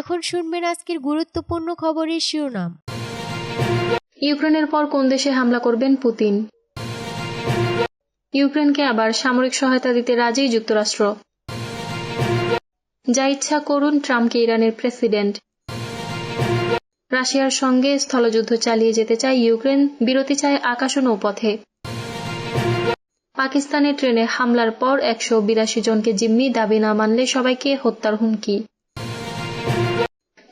এখন শুনবেন আজকের গুরুত্বপূর্ণ খবরের শিরোনাম। ইউক্রেনের পর কোন দেশে হামলা করবেন পুতিন? ইউক্রেনকে আবার সামরিক সহায়তা দিতে রাজি যুক্তরাষ্ট্র। যা ইচ্ছা করুন ট্রাম্পকে ইরানের প্রেসিডেন্ট। রাশিয়ার সঙ্গে স্থলযুদ্ধ চালিয়ে যেতে চায় ইউক্রেন, বিরতি চায় আকাশ ও নৌপথে। পাকিস্তানে ট্রেনে হামলার পর একশো বিরাশি জনকে জিম্মি, দাবি না মানলে সবাইকে হত্যার হুমকি।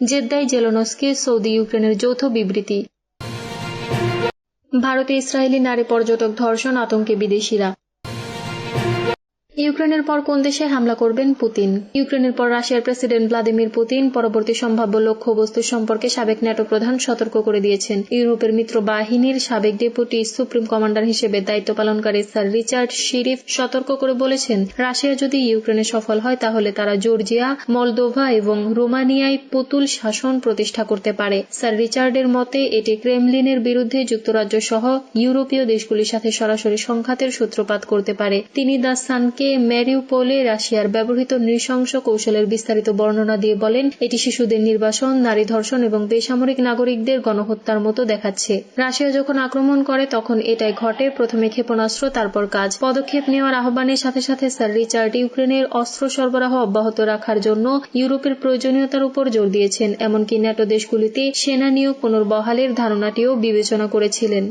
জেদ্দায় জেলোনস্কি সৌদি ইউক্রেনের যৌথ বিবৃতি। ভারতে ইসরায়েলি নারী পর্যটক ধর্ষণ আতঙ্কে বিদেশিরা। ইউক্রেনের পর কোন দেশে হামলা করবেন পুতিন? ইউক্রেনের পর রাশিয়ার প্রেসিডেন্ট ভ্লাদিমির পুতিন পরবর্তী সম্ভাব্য লক্ষ্যবস্তু সম্পর্কে সাবেক ন্যাটো প্রধান সতর্ক করে দিয়েছেন। ইউরোপের মিত্র বাহিনীর সাবেক ডেপুটি সুপ্রিম কমান্ডার হিসেবে দায়িত্ব পালনকারী স্যার রিচার্ড শিরিফ সতর্ক করে বলেছেন, রাশিয়া যদি ইউক্রেনে সফল হয় তাহলে তারা জর্জিয়া, মলদোভা এবং রোমানিয়ায় পুতুল শাসন প্রতিষ্ঠা করতে পারে। স্যার রিচার্ডের মতে, এটি ক্রেমলিনের বিরুদ্ধে যুক্তরাজ্য সহ ইউরোপীয় দেশগুলির সাথে সরাসরি সংঘাতের সূত্রপাত করতে পারে। তিনি দ্য সানকে ম্যারিউপোলে রাশিয়ার ব্যবহৃত নৃশংস কৌশলের বিস্তারিত বর্ণনা দিয়ে বলেন, এটি শিশুদের নির্বাসন, নারী ধর্ষণ এবং বেসামরিক নাগরিকদের গণহত্যার মতো দেখাচ্ছে। রাশিয়া যখন আক্রমণ করে, তখন এটাই ঘটে। প্রথমে ক্ষেপণাস্ত্র, তারপর কাজ। পদক্ষেপ নেওয়ার আহ্বানের সাথে সাথে স্যার রিচার্ড ইউক্রেনের অস্ত্র সরবরাহ অব্যাহত রাখার জন্য ইউরোপের প্রয়োজনীয়তার উপর জোর দিয়েছেন, এমনকি ন্যাটো দেশগুলিতে সেনা নিয়োগ পুনর্বহালের ধারণাটিও বিবেচনা করেছিলেন।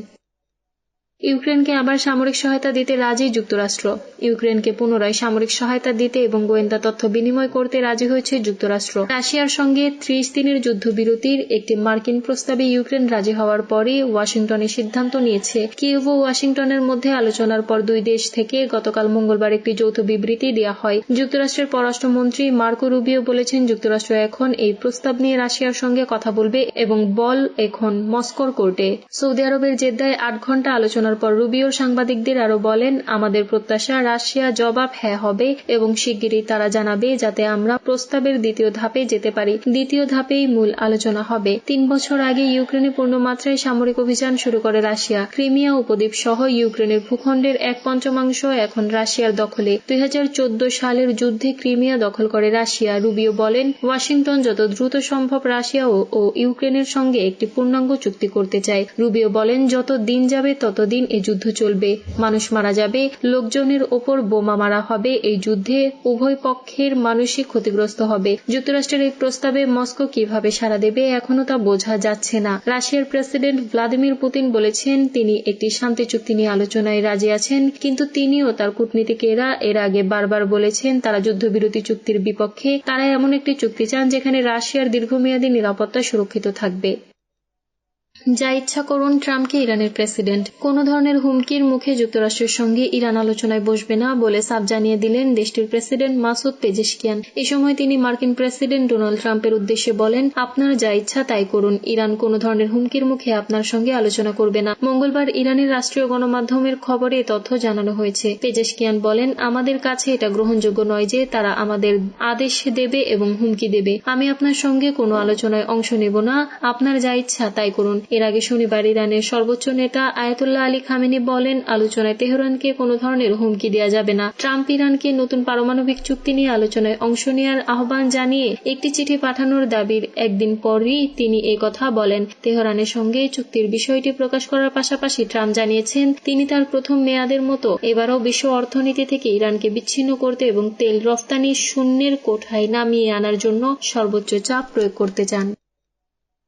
ইউক্রেনকে আবার সামরিক সহায়তা দিতে রাজি যুক্তরাষ্ট্র। ইউক্রেনকে পুনরায় সামরিক সহায়তা দিতে এবং গোয়েন্দা তথ্য বিনিময় করতে রাজি হয়েছে যুক্তরাষ্ট্র। রাশিয়ার সঙ্গে ত্রিশ দিনের যুদ্ধবিরতির একটি মার্কিন প্রস্তাবে ইউক্রেন রাজি হওয়ার পরই ওয়াশিংটনের সিদ্ধান্ত নিয়েছে। কিয়েভ ও ওয়াশিংটনের মধ্যে আলোচনার পর দুই দেশ থেকে গতকাল মঙ্গলবার একটি যৌথ বিবৃতি দেওয়া হয়। যুক্তরাষ্ট্রের পররাষ্ট্রমন্ত্রী মার্কো রুবিও বলেছেন, যুক্তরাষ্ট্র এখন এই প্রস্তাব নিয়ে রাশিয়ার সঙ্গে কথা বলবে এবং বল এখন মস্কোর কোর্টে। সৌদি আরবের জেদ্দায় আট ঘণ্টা আলোচনার পর রুবিও সাংবাদিকদের আরও বলেন, আমাদের প্রত্যাশা রাশিয়া জবাব হ্যাঁ হবে এবং শিগগিরই তারা জানাবে যাতে আমরা প্রস্তাবের দ্বিতীয় ধাপে যেতে পারি। দ্বিতীয় ধাপেই মূল আলোচনা হবে। তিন বছর আগে ইউক্রেনে পূর্ণমাত্রায় সামরিক অভিযান শুরু করে রাশিয়া। ক্রিমিয়া উপদ্বীপ সহ ইউক্রেনের ভূখণ্ডের এক পঞ্চমাংশ এখন রাশিয়ার দখলে। দুই হাজার চোদ্দ সালের যুদ্ধে ক্রিমিয়া দখল করে রাশিয়া। রুবিও বলেন, ওয়াশিংটন যত দ্রুত সম্ভব রাশিয়া ও- ইউক্রেনের সঙ্গে একটি পূর্ণাঙ্গ চুক্তি করতে চায়। রুবিও বলেন, যত দিন যাবে ততদিন এই যুদ্ধ চলবে। মানুষ মারা যাবে, লোকজনের ওপর বোমা মারা হবে, এই যুদ্ধে উভয় পক্ষের মানসিক ক্ষতিগ্রস্ত হবে। যুক্তরাষ্ট্রের এই প্রস্তাবে মস্কো কীভাবে সাড়া দেবে এখনও তা বোঝা যাচ্ছে না। রাশিয়ার প্রেসিডেন্ট ভ্লাদিমির পুতিন বলেছেন, তিনি একটি শান্তি চুক্তি নিয়ে আলোচনায় রাজি আছেন, কিন্তু তিনি ও তার কূটনীতিকেরা এর আগে বারবার বলেছেন, তারা যুদ্ধবিরতি চুক্তির বিপক্ষে, তারা এমন একটি চুক্তি চান যেখানে রাশিয়ার দীর্ঘমেয়াদী নিরাপত্তা সুরক্ষিত থাকবে। যা ইচ্ছা করুন, ট্রাম্পকে ইরানের প্রেসিডেন্ট। কোন ধরনের হুমকির মুখে যুক্তরাষ্ট্রের সঙ্গে ইরান আলোচনায় বসবে না বলে সাফ জানিয়ে দিলেন দেশটির প্রেসিডেন্ট মাসুদ পেজেশকিয়ান। এ সময় তিনি মার্কিন প্রেসিডেন্ট ডোনাল্ড ট্রাম্পের উদ্দেশ্যে বলেন, আপনার যা ইচ্ছা তাই করুন। ইরান কোন ধরনের হুমকির মুখে আপনার সঙ্গে আলোচনা করবে না। মঙ্গলবার ইরানের রাষ্ট্রীয় গণমাধ্যমের খবরে তথ্য জানানো হয়েছে। পেজেশকিয়ান বলেন, আমাদের কাছে এটা গ্রহণযোগ্য নয় যে তারা আমাদের আদেশ দেবে এবং হুমকি দেবে। আমি আপনার সঙ্গে কোনো আলোচনায় অংশ নেব না। আপনার যা ইচ্ছা তাই করুন। এর আগে শনিবার ইরানের সর্বোচ্চ নেতা আয়াতুল্লাহ আলী খামেনি বলেন, আলোচনায় তেহরানকে কোনো ধরনের হুমকি দেওয়া যাবে না। ট্রাম্প ইরানকে নতুন পারমাণবিক চুক্তি নিয়ে আলোচনায় অংশ নেওয়ার আহ্বান জানিয়ে একটি চিঠি পাঠানোর দাবির একদিন পরই তিনি কথা বলেন। তেহরানের সঙ্গে চুক্তির বিষয়টি প্রকাশ করার পাশাপাশি ট্রাম্প জানিয়েছেন, তিনি তার প্রথম মেয়াদের মতো এবারও বিশ্ব অর্থনীতি থেকে ইরানকে বিচ্ছিন্ন করতে এবং তেল রফতানি শূন্যের কোঠায় নামিয়ে আনার জন্য সর্বোচ্চ চাপ প্রয়োগ করতে চান।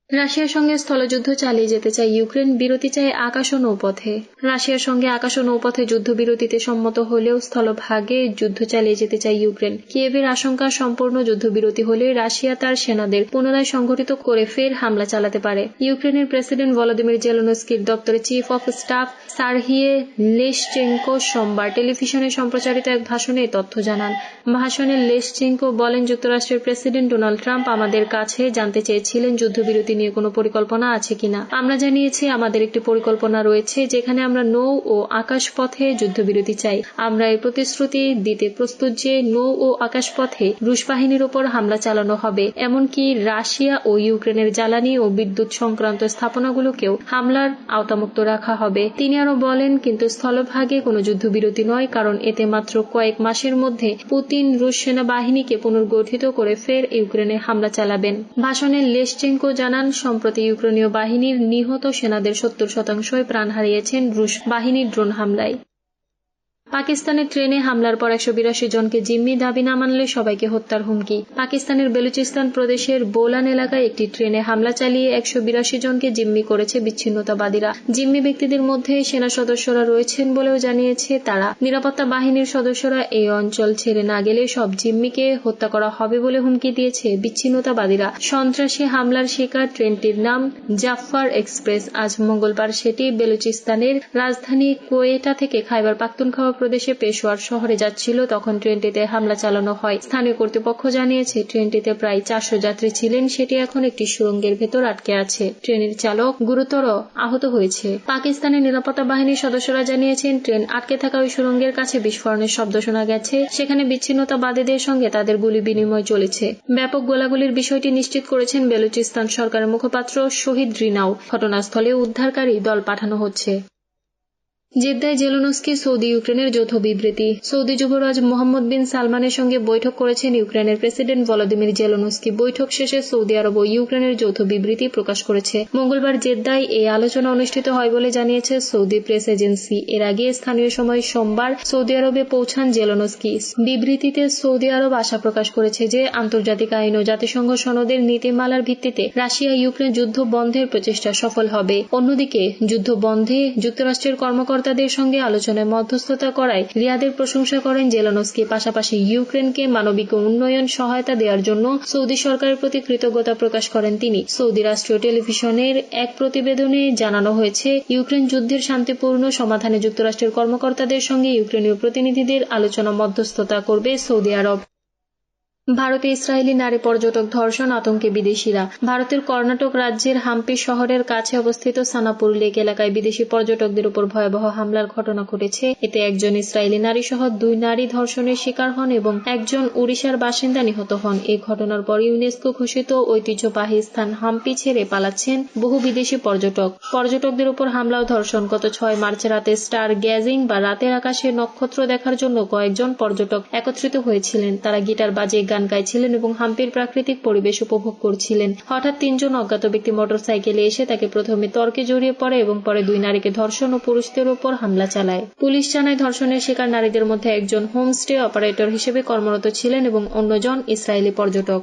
রাশিয়ার সঙ্গে স্থলযুদ্ধ চালিয়ে যেতে চায় ইউক্রেন, বিরতি চায় আকাশ ও নৌপথে। রাশিয়ার সঙ্গে আকাশ ও নৌপথে যুদ্ধবিরতিতে সম্মত হলেও স্থলভাগে যুদ্ধ চালিয়ে যেতে চায় ইউক্রেন। কিয়েভের আশঙ্কা সম্পূর্ণ যুদ্ধবিরতি হলে রাশিয়া তার সেনাদের পুনরায় সংগঠিত করে ফের হামলা চালাতে পারে। ইউক্রেনের প্রেসিডেন্ট ভলোদিমির জেলোনস্কির দপ্তরে chief of staff Serhiy Leshchenko সোমবার টেলিভিশনে সম্প্রচারিত এক ভাষণে তথ্য জানান। ভাষণে লেশচেঙ্কো বলেন, যুক্তরাষ্ট্রের প্রেসিডেন্ট ডোনাল্ড ট্রাম্প আমাদের কাছে জানতে চেয়েছিলেন যুদ্ধবিরতি নিয়ে কোনো পরিকল্পনা আছে কিনা? আমরা জানিয়েছি, আমাদের একটি পরিকল্পনা রয়েছে যেখানে আমরা নৌ ও আকাশপথে যুদ্ধবিরতি চাই। আমরা এই প্রতিশ্রুতি দিতে প্রস্তুত যে নৌ ও আকাশপথে রুশ বাহিনীর উপর হামলা চালানো হবে। এমনকি রাশিয়া ও ইউক্রেনের জ্বালানি ও বিদ্যুৎ সংক্রান্ত স্থাপনাগুলোকেও হামলার আওতামুক্ত রাখা হবে। তিনি আরও বলেন, কিন্তু স্থলভাগে কোনো যুদ্ধবিরতি নয়, কারণ এতে মাত্র কয়েক মাসের মধ্যে পুতিন রুশ সেনাবাহিনীকে পুনর্গঠিত করে ফের ইউক্রেনে হামলা চালাবেন। ভাষণে লেশচেঙ্কো জানান সম্প্রতি ইউক্রেনীয় বাহিনীর নিহত সেনাদের সত্তর শতাংশই প্রাণ হারিয়েছেন রুশ বাহিনীর ড্রোন হামলায়। পাকিস্তানের ট্রেনে হামলার পর একশো বিরাশি জনকে জিম্মি দাবি না মানলে সবাইকে হত্যার হুমকি। পাকিস্তানের বেলুচিস্তান প্রদেশের বোলান এলাকায় একটি ট্রেনে হামলা চালিয়ে একশো বিরাশি জনকে জিম্মি করেছে বিচ্ছিন্নতাবাদীরা। জিম্মি ব্যক্তিদের মধ্যে সেনা সদস্যরা রয়েছেন বলেও জানিয়েছে তারা। নিরাপত্তা বাহিনীর সদস্যরা এই অঞ্চল ছেড়ে না গেলে সব জিম্মিকে হত্যা করা হবে বলে হুমকি দিয়েছে বিচ্ছিন্নতাবাদীরা। সন্ত্রাসী হামলার শিকার ট্রেনটির নাম জাফফার এক্সপ্রেস। আজ মঙ্গলবার সেটি বেলুচিস্তানের রাজধানী কোয়েটা থেকে খাইবার পাখতুনখাওয়া প্রদেশে পেশোয়ার শহরে যাচ্ছিল, তখন ট্রেনটিতে হামলা চালানো হয়। স্থানীয় কর্তৃপক্ষ জানিয়েছে, ট্রেনটিতে প্রায় চারশো যাত্রী ছিলেন, সেটি এখন একটি সুড়ঙ্গের ভেতর আটকে আছে। ট্রেনের চালক গুরুতর আহত হয়েছে। পাকিস্তানের নিরাপত্তা বাহিনীর সদস্যরা জানিয়েছেন, ট্রেন আটকে থাকা ওই সুড়ঙ্গের কাছে বিস্ফোরণের শব্দ শোনা গেছে। সেখানে বিচ্ছিন্নতাবাদীদের সঙ্গে তাদের গুলি বিনিময় চলেছে। ব্যাপক গোলাগুলির বিষয়টি নিশ্চিত করেছেন বেলুচিস্তান সরকারের মুখপাত্র শহীদ রিনাও ঘটনাস্থলে উদ্ধারকারী দল পাঠানো হচ্ছে। জেদ্দায় জেলোনস্কি সৌদি ইউক্রেনের যৌথ বিবৃতি। সৌদি যুবরাজ মোহাম্মদ বিন সালমানের সঙ্গে বৈঠক করেছেন ইউক্রেনের প্রেসিডেন্ট ভলোদিমির জেলোনস্কি। বৈঠক শেষে সৌদি আরব ও ইউক্রেনের যৌথ বিবৃতি প্রকাশ করেছে। মঙ্গলবার জেদ্দায় এই আলোচনা অনুষ্ঠিত হয় বলে জানিয়েছে সৌদি প্রেস এজেন্সি। এর আগে স্থানীয় সময় সোমবার সৌদি আরবে পৌঁছান জেলোনস্কি। বিবৃতিতে সৌদি আরব আশা প্রকাশ করেছে যে আন্তর্জাতিক আইন ও জাতিসংঘ সনদের নীতিমালার ভিত্তিতে রাশিয়া ইউক্রেন যুদ্ধ বন্ধের প্রচেষ্টা সফল হবে। অন্যদিকে যুদ্ধ বন্ধে যুক্তরাষ্ট্রের কর্মকর্তা কর্মকর্তাদের সঙ্গে আলোচনায় মধ্যস্থতা করায় রিয়াদের প্রশংসা করেন জেলানস্কি, পাশাপাশি ইউক্রেনকে মানবিক উন্নয়ন সহায়তা দেওয়ার জন্য সৌদি সরকারের প্রতি কৃতজ্ঞতা প্রকাশ করেন তিনি। সৌদি রাষ্ট্রীয় টেলিভিশনের এক প্রতিবেদনে জানানো হয়েছে, ইউক্রেন যুদ্ধের শান্তিপূর্ণ সমাধানে যুক্তরাষ্ট্রের কর্মকর্তাদের সঙ্গে ইউক্রেনীয় প্রতিনিধিদের আলোচনা মধ্যস্থতা করবে সৌদি আরব। ভারতে ইসরায়েলি নারী পর্যটক ধর্ষণ আতঙ্কে বিদেশিরা। ভারতের কর্ণাটক রাজ্যের হাম্পি শহরের কাছে অবস্থিত সানাপুর লেক এলাকায় বিদেশি পর্যটকদের উপর ভয়াবহ হামলার ঘটনা ঘটেছে। এতে একজন ইসরায়েলি নারী সহ দুই নারী ধর্ষণের শিকার হন এবং একজন উড়িষ্যার বাসিন্দা নিহত হন। এই ঘটনার পর ইউনেস্কো ঘোষিত ঐতিহ্যবাহী স্থান হাম্পি ছেড়ে পালাচ্ছেন বহু বিদেশি পর্যটক। পর্যটকদের উপর হামলা ও ধর্ষণ গত ছয় মার্চ রাতে স্টার গ্যাজিং বা রাতের আকাশে নক্ষত্র দেখার জন্য কয়েকজন পর্যটক একত্রিত হয়েছিলেন। তারা গিটার বাজে গান গাইছিলেন এবং হাম্পির প্রাকৃতিক পরিবেশ উপভোগ করছিলেন। হঠাৎ তিনজন অজ্ঞাত ব্যক্তি মোটরসাইকেলে এসে তাকে প্রথমে তর্কে জড়িয়ে পড়ে এবং পরে দুই নারীকে ধর্ষণ ও পুরুষদের উপর হামলা চালায়। পুলিশ জানায় ধর্ষণের শিকার নারীদের মধ্যে একজন হোমস্টে অপারেটর হিসেবে কর্মরত ছিলেন এবং অন্যজন ইসরায়েলি পর্যটক।